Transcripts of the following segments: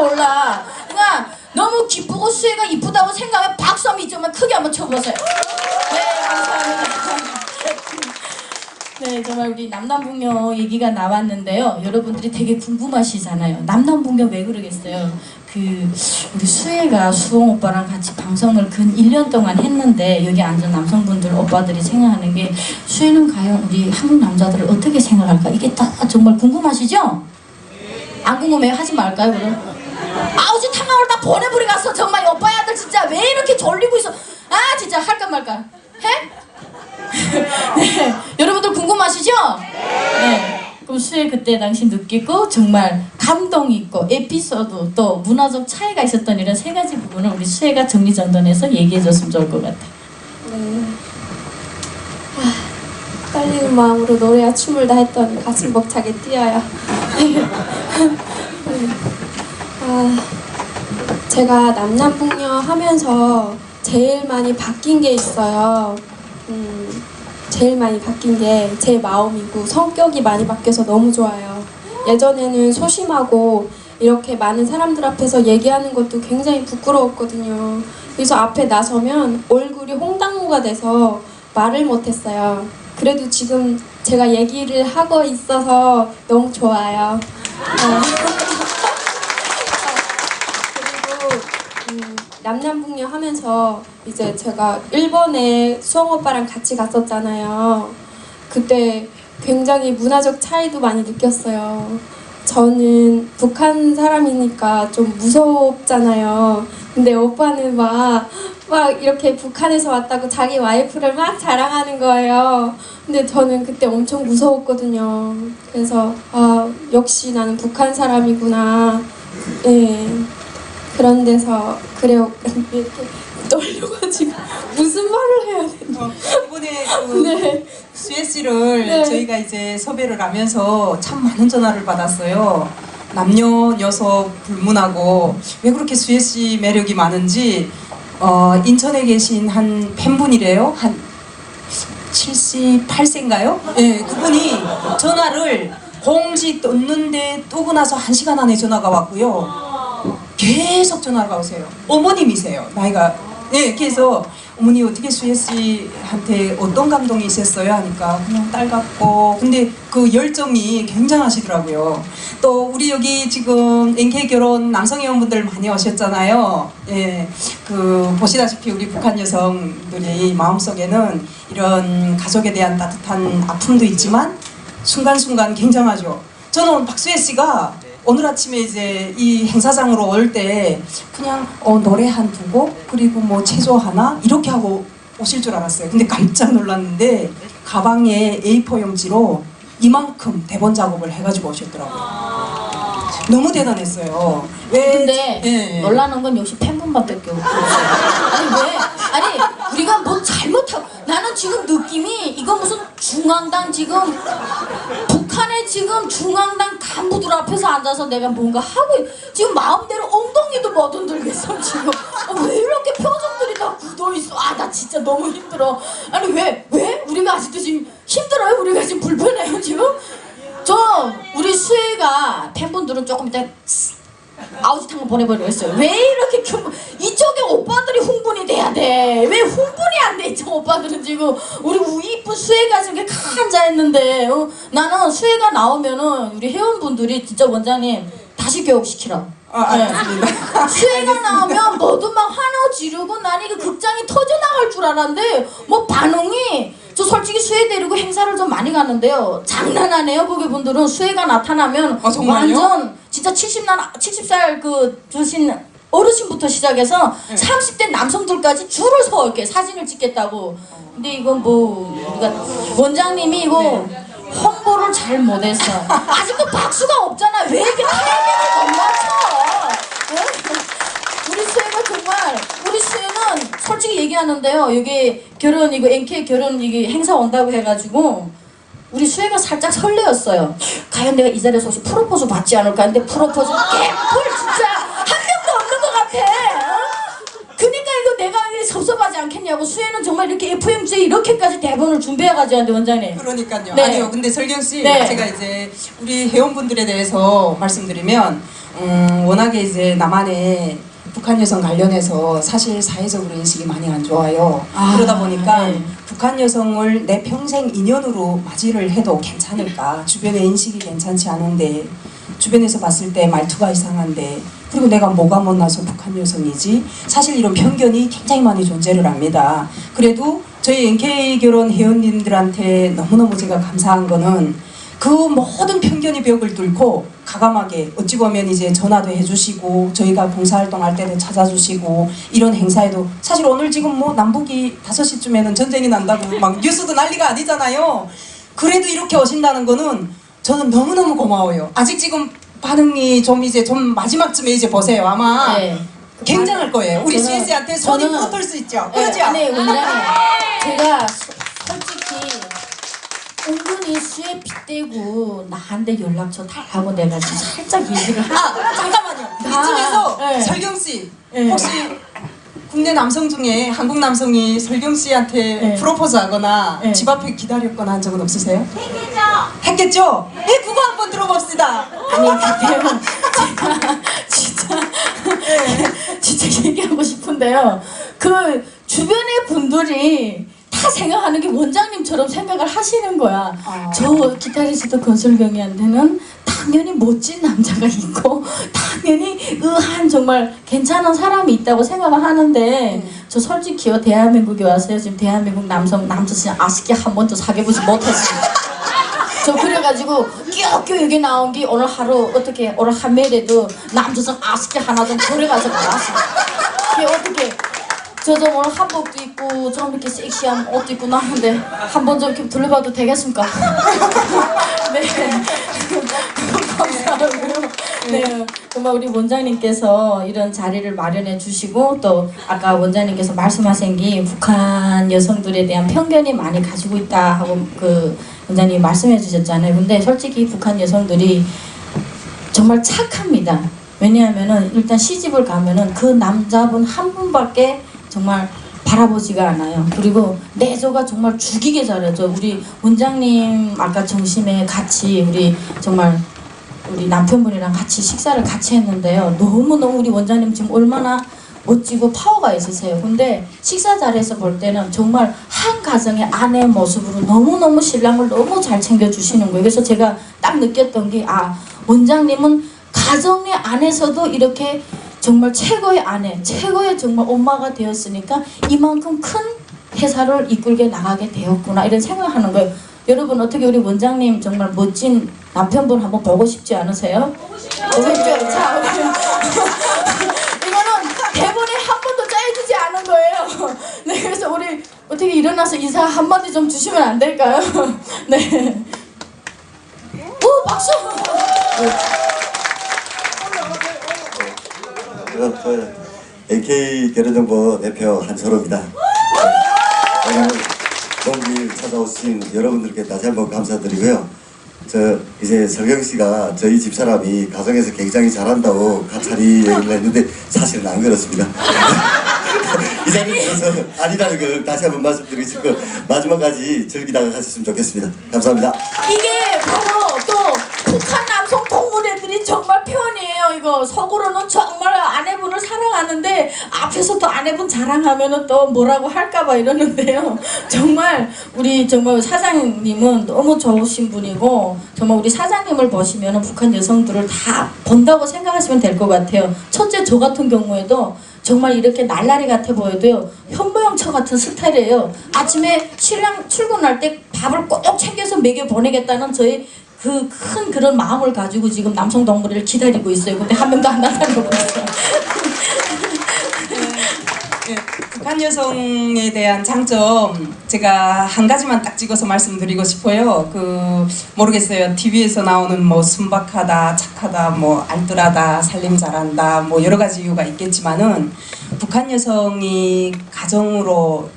몰라. 그러니까 너무 기쁘고 수혜가 이쁘다고 생각하면 박수 한번 이쪽만 크게 한번 쳐보세요. 네, 감사합니다. 네, 정말 우리 남남북녀 얘기가 나왔는데요. 여러분들이 되게 궁금하시잖아요. 남남북녀 왜 그러겠어요? 그 우리 수혜가 수홍 오빠랑 같이 방송을 근 1년 동안 했는데 여기 앉은 남성분들 오빠들이 생각하는 게 수혜는 과연 우리 한국 남자들을 어떻게 생각할까? 이게 다 정말 궁금하시죠? 안 궁금해요? 하지 말까요 그럼? 아우지 탐방을 다 보내버리 갔어 정말 아들 진짜 왜 이렇게 졸리고 있어 아 진짜 할까 말까 해? 네 여러분들 궁금하시죠? 네 그럼 수혜 그때 당시 느끼고 정말 감동 있고 에피소드 또 문화적 차이가 있었던 이런 세 가지 부분을 우리 수혜가 정리정돈해서 얘기해줬으면 좋을 것 같아 네. 아, 떨리는 마음으로 노래와 춤을 다 했더니 가슴 벅차게 뛰어요. 아, 제가 남남북녀 하면서 제일 많이 바뀐 게 있어요. 음, 제일 많이 바뀐 게 제 마음이고 성격이 많이 바뀌어서 너무 좋아요. 예전에는 소심하고 이렇게 많은 사람들 앞에서 얘기하는 것도 굉장히 부끄러웠거든요. 그래서 앞에 나서면 얼굴이 홍당무가 돼서 말을 못했어요. 그래도 지금 제가 얘기를 하고 있어서 너무 좋아요. 어. 그리고 음, 남남북녀 하면서 이제 제가 일본에 수홍 오빠랑 같이 갔었잖아요. 그때 굉장히 문화적 차이도 많이 느꼈어요. 저는 북한 사람이니까 좀 무섭잖아요. 근데 오빠는 막, 막 이렇게 북한에서 왔다고 자기 와이프를 막 자랑하는 거예요. 근데 저는 그때 엄청 무서웠거든요. 그래서, 아, 역시 나는 북한 사람이구나. 예. 그런 데서, 그래요. 이렇게 떨려가지고 무슨 말을 해야 되나. 어, 이번에 그 네. 수혜 씨를 네. 저희가 이제 섭외를 하면서 참 많은 전화를 받았어요. 남녀 여성 불문하고 왜 그렇게 수혜 씨 매력이 많은지 어, 인천에 계신 한 팬분이래요. 한 78세인가요? 예, 그분이 전화를 공지 떴는데 뜨고 나서 한 시간 안에 전화가 왔고요. 계속 전화가 오세요. 어머님이세요. 나이가 예, 그래서 어머니 어떻게 수혜 씨한테 어떤 감동이 있었어요? 하니까 그냥 딸 같고 근데 그 열정이 굉장하시더라고요. 또 우리 여기 지금 NK 결혼 남성 회원분들 많이 오셨잖아요. 예, 그 보시다시피 우리 북한 여성들이 마음속에는 이런 가족에 대한 따뜻한 아픔도 있지만 순간순간 굉장하죠. 저는 박수혜 씨가 오늘 아침에 이제 이 행사장으로 올 때 그냥 어, 노래 한 두 곡 그리고 뭐 체조 하나 이렇게 하고 오실 줄 알았어요. 근데 깜짝 놀랐는데 가방에 A4 용지로 이만큼 대본 작업을 해가지고 오셨더라고요. 너무 대단했어요. 왜? 근데 예. 놀라는 건 역시 팬분밖에 없고 아니 왜 아니 우리가 뭐 잘못하고 나는 지금 느낌이 이거 무슨 중앙당 지금 북한의 지금 중앙당 간부들 앞에서 앉아서 내가 뭔가 하고 있- 지금 마음대로 엉덩이도 못 흔들겠어 지금. 아, 왜 이렇게 표정들이 다 굳어있어? 아 나 진짜 너무 힘들어. 아니 왜 왜? 우리가 아직도 지금 힘들어요? 우리가 지금 불편해요 지금? 저 우리 수혜가 팬분들은 조금 이따 아우짓 한번 보내버리겠어요. 왜 이렇게 겨- 이쪽에 오빠들이 흥분이 돼야 돼? 왜 흥분이 안 돼? 이쪽 오빠들은 지금 우리 우- 이쁜 수혜가 지금 이렇게 칵 앉아있는데 어? 나는 수혜가 나오면은 우리 회원분들이 진짜 원장님 다시 교육시키라. 아, 네. 알겠습니다. 수혜가 나오면 모두 막 환호 지르고 난 이거 극장이 터져나갈 줄 알았는데 뭐 반응이 저 솔직히 수혜 데리고 행사를 좀 많이 갔는데요 장난 아니에요 거기 분들은 수혜가 나타나면 아? 완전 진짜 70날 70살 그 주신 어르신부터 시작해서 네. 30대 남성들까지 줄을 서 이렇게 사진을 찍겠다고 근데 이건 뭐 우리가 원장님이 이거 네. 홍보를 잘 못했어 아직도 박수가 없잖아 왜 이렇게 타이밍을 못 맞춰 응? 우리 수혜가 정말 우리 수혜는 솔직히 얘기하는데요 여기 결혼 이거 NK 결혼 이게 행사 온다고 해가지고 우리 수혜가 살짝 설레었어요 과연 내가 이 자리에서 혹시 프로포즈 받지 않을까 근데 프로포즈 개뿔 진짜 한 명도 없는 것 같아 어? 그니까 이거 내가 왜 섭섭하지 않겠냐고 수혜는 정말 이렇게 FMC 이렇게까지 대본을 준비해가지고 하는데 원장님 그러니까요. 네. 아니요. 근데 설경 씨, 네. 제가 이제 우리 회원분들에 대해서 말씀드리면 음, 워낙에 이제 남한의 북한 여성 관련해서 사실 사회적으로 인식이 많이 안 좋아요. 아, 그러다 보니까 네. 북한 여성을 내 평생 인연으로 맞이를 해도 괜찮을까? 주변의 인식이 괜찮지 않은데 주변에서 봤을 때 말투가 이상한데 그리고 내가 뭐가 못나서 북한 여성이지? 사실 이런 편견이 굉장히 많이 존재를 합니다. 그래도 저희 NK 결혼 회원님들한테 너무너무 제가 감사한 거는 그 모든 편견의 벽을 뚫고 가감하게 어찌 보면 이제 전화도 해주시고 저희가 봉사활동 할 때도 찾아주시고 이런 행사에도 사실 오늘 지금 뭐 남북이 5시쯤에는 전쟁이 난다고 막 뉴스도 난리가 아니잖아요. 그래도 이렇게 오신다는 거는 저는 너무너무 고마워요. 아직 지금 반응이 좀 이제 좀 마지막쯤에 이제 보세요. 아마 네. 굉장할 거예요. 우리 저는- CS한테 손이 저는- 풀어떨 수 있죠. 네, 그렇죠? 아니 원장님 제가 소- 솔직히 수에 빗대고 나한테 연락처 달라고 내가 지금 살짝 얘기를 하아 잠깐만요. 아, 이쯤에서 네. 설경 씨 네. 혹시 국내 남성 중에 한국 남성이 설경 씨한테 네. 프로포즈하거나 네. 집 앞에 기다렸거나 한 적은 없으세요? 했겠죠. 했겠죠. 네 그거 한번 들어봅시다. 아니 그때요 제가 진짜 진짜 얘기하고 싶은데요 그 주변의 분들이 다 생각하는 게 원장님처럼 생각을 하시는 거야. 아. 저 기타리스트 건설경이한테는 당연히 멋진 남자가 있고 당연히 의한 정말 괜찮은 사람이 있다고 생각을 하는데 저 솔직히요 대한민국에 와서요 지금 대한민국 남성 남자 진짜 아쉽게 한 번도 사귀어보지 못했습니다 저 그래가지고 끼어끼어 여기 나온 게 오늘 하루 어떻게 오늘 한 매일에도 남조선 아쉽게 하나 좀 나왔습니다 그게 어떻게 저도 오늘 한복도 입고 좀 이렇게 섹시한 옷도 입고 나왔는데 한 번 좀 이렇게 둘러봐도 되겠습니까? 네 감사하고요 네 정말 우리 원장님께서 이런 자리를 마련해 주시고 또 아까 원장님께서 말씀하신 게 북한 여성들에 대한 편견이 많이 가지고 있다 하고 그 원장님이 말씀해 주셨잖아요 근데 솔직히 북한 여성들이 정말 착합니다. 왜냐하면은 일단 시집을 가면은 그 남자분 한 분밖에 정말 바라보지가 않아요. 그리고 내조가 정말 죽이게 잘하죠. 우리 원장님 아까 점심에 같이 우리 정말 우리 남편분이랑 같이 식사를 같이 했는데요. 너무너무 우리 원장님 지금 얼마나 멋지고 파워가 있으세요. 근데 식사 자리에서 볼 때는 정말 한 가정의 아내 모습으로 너무너무 신랑을 너무 잘 챙겨주시는 거예요. 그래서 제가 딱 느꼈던 게, 아, 원장님은 가정의 안에서도 이렇게 정말 최고의 아내, 최고의 정말 엄마가 되었으니까 이만큼 큰 회사를 이끌게 나가게 되었구나 이런 생각하는 거예요. 여러분 어떻게 우리 원장님 정말 멋진 남편분 한번 보고 싶지 않으세요? 보고 싶죠. 자, 이거는 대본에 한 번도 짜여지지 않은 거예요. 네, 그래서 우리 어떻게 일어나서 인사 한 마디 좀 주시면 안 될까요? 네. 오, 박수! 저, 저 AK 결혼정보 대표 한철호입니다. 오늘 찾아오신 여러분들께 다시 한번 감사드리고요. 저 이제 설경 씨가 저희 집 사람이 가정에서 굉장히 잘한다고 가차리 얘기를 했는데 사실은 안 그렇습니다. 이 자리에서 아니라는 걸 다시 한번 말씀드리고 싶고 마지막까지 즐기다가 가셨으면 좋겠습니다. 감사합니다. 이게 바로 또 북한 남성 동물애들이 정말 표현 이거 속으로는 정말 아내분을 사랑하는데 앞에서 또 아내분 자랑하면은 또 뭐라고 할까봐 이러는데요. 정말 우리 정말 사장님은 너무 좋으신 분이고 정말 우리 사장님을 보시면은 북한 여성들을 다 본다고 생각하시면 될 것 같아요. 첫째 저 같은 경우에도 정말 이렇게 날라리 같아 보여도요 현모양처 같은 스타일이에요 아침에 신랑 출근할 때 밥을 꼭 챙겨서 먹여 보내겠다는 저의 그 큰 그런 마음을 가지고 지금 남성 동물을 기다리고 있어요 근데 한 명도 안 나타나고 있어요 예, 북한 여성에 대한 장점 제가 한 가지만 딱 찍어서 말씀드리고 싶어요. 그 모르겠어요. TV에서 나오는 뭐 순박하다, 착하다, 뭐 알뜰하다, 살림 잘한다, 뭐 여러 가지 이유가 있겠지만은 북한 여성이 가정으로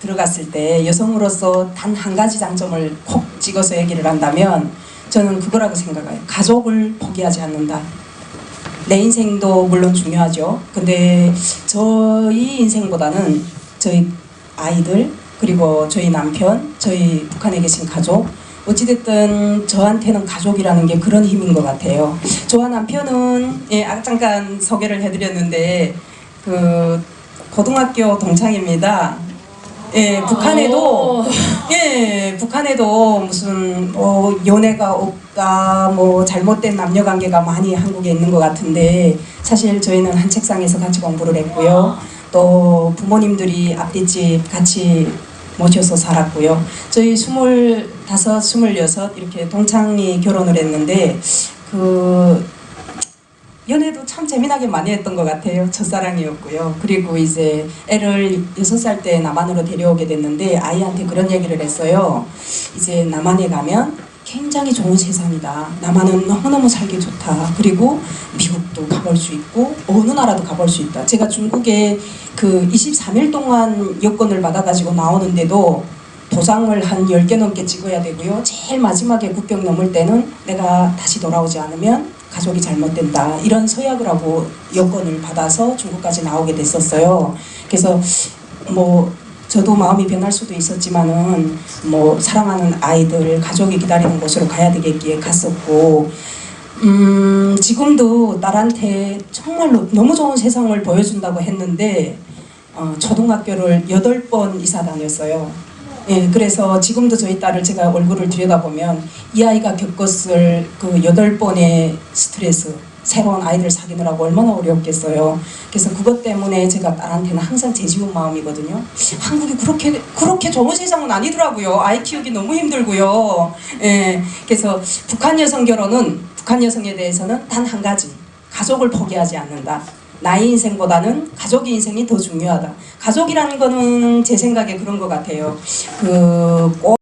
들어갔을 때 여성으로서 단 한 가지 장점을 콕 찍어서 얘기를 한다면 저는 그거라고 생각해요. 가족을 포기하지 않는다. 내 인생도 물론 중요하죠. 근데 저희 인생보다는 저희 아이들 그리고 저희 남편, 저희 북한에 계신 가족 어찌됐든 저한테는 가족이라는 게 그런 힘인 것 같아요. 저와 남편은 예, 아, 잠깐 소개를 해드렸는데 그 고등학교 동창입니다. 예, 북한에도 오. 예, 북한에도 무슨 어, 연애가 없다, 뭐 잘못된 남녀 관계가 많이 한국에 있는 것 같은데 사실 저희는 한 책상에서 같이 공부를 했고요. 또 부모님들이 앞뒤집 같이 모셔서 살았고요. 저희 스물다섯, 스물여섯 이렇게 동창이 결혼을 했는데 그 연애도 참 재미나게 많이 했던 것 같아요. 첫사랑이었고요. 그리고 이제 애를 여섯 살때 남한으로 데려오게 됐는데 아이한테 그런 얘기를 했어요. 이제 남한에 가면 굉장히 좋은 세상이다. 남한은 너무너무 살기 좋다. 그리고 미국도 가볼 수 있고 어느 나라도 가볼 수 있다. 제가 중국에 그 23일 동안 여권을 받아가지고 나오는데도 도장을 한 10개 넘게 찍어야 되고요. 제일 마지막에 국경 넘을 때는 내가 다시 돌아오지 않으면 가족이 잘못된다. 이런 서약을 하고 여권을 받아서 중국까지 나오게 됐었어요. 그래서 뭐 저도 마음이 변할 수도 있었지만은 뭐 사랑하는 아이들 가족이 기다리는 곳으로 가야 되겠기에 갔었고 음 지금도 딸한테 정말로 너무 좋은 세상을 보여준다고 했는데 어, 초등학교를 여덟 번 이사 다녔어요. 예, 그래서 지금도 저희 딸을 제가 얼굴을 들여다보면 이 아이가 겪었을 그 여덟 번의 스트레스, 새로운 아이들 사귀느라고 얼마나 어렵겠어요. 그래서 그것 때문에 제가 딸한테는 항상 재지운 마음이거든요. 한국이 그렇게 그렇게 좋은 세상은 아니더라고요. 아이 키우기 너무 힘들고요. 예, 그래서 북한 여성 결혼은 북한 여성에 대해서는 단 한 가지 가족을 포기하지 않는다. 나의 인생보다는 가족의 인생이 더 중요하다. 가족이라는 거는 제 생각에 그런 것 같아요. 그꼭